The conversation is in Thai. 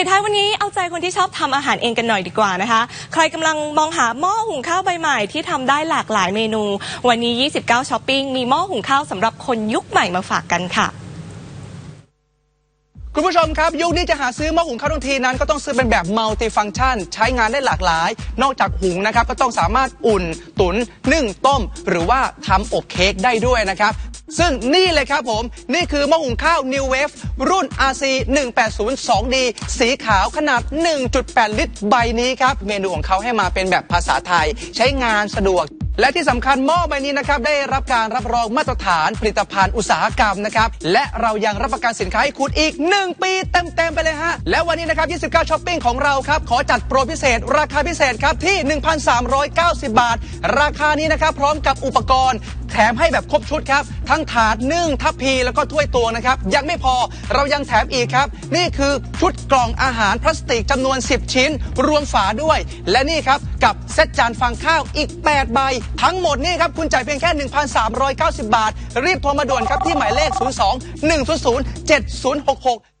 ปิดท้ายวันนี้เอาใจคนที่ชอบทำอาหารเองกันหน่อยดีกว่านะคะ ใครกำลังมองหาหม้อหุงข้าวใบใหม่ที่ทำได้หลากหลายเมนู วันนี้ 29ช้อปปิ้งมีหม้อหุงข้าวสำหรับคนยุคใหม่มาฝากกันค่ะ คุณผู้ชมครับ ยุคนี้จะหาซื้อหม้อหุงข้าวทั้งทีนั้น ก็ต้องซื้อเป็นแบบมัลติฟัง c t ชัน ใช้งานได้หลากหลาย นอกจากหุงนะครับ ก็ต้องสามารถอุ่น ตุน นึ่ง ต้ม หรือว่าทำอบเค้กได้ด้วยนะครับ ซึ่งนี่เลยครับผม นี่คือหม้อหุงข้าว New Wave รุ่น RC 180 2D สีขาวขนาด 1.8 ลิตรใบนี้ครับ เมนูของเขาให้มาเป็นแบบภาษาไทย ใช้งานสะดวก และที่สำคัญหม้อใบนี้นะครับได้รับการรับรองมาตรฐานผลิตภัณฑ์อุตสาหกรรมนะครับและเรายังรับประกันสินค้าให้คุณอีก 1 ปีเต็มๆไปเลยฮะและวันนี้นะครับ 29ช้อปปิ้งของเราครับขอจัดโปรพิเศษ ราคาพิเศษครับที่ 1,390 บาท ราคานี้นะครับพร้อมกับอุปกรณ์แถมให้แบบครบชุดครับ ทั้งถาดนึ่งทัพพีแล้วก็ถ้วยตวงนะครับ ยังไม่พอเรายังแถมอีกครับ นี่คือชุดกล่องอาหารพลาสติกจำนวน 10 ชิ้น รวมฝาด้วย และนี่ครับ กับเซตจานฟางข้าวอีก 8 ใบทั้งหมดนี่ครับคุณจ่ายเพียงแค่ 1,390 บาท รีบโทรมาด่วนครับที่หมายเลข 02 100 7066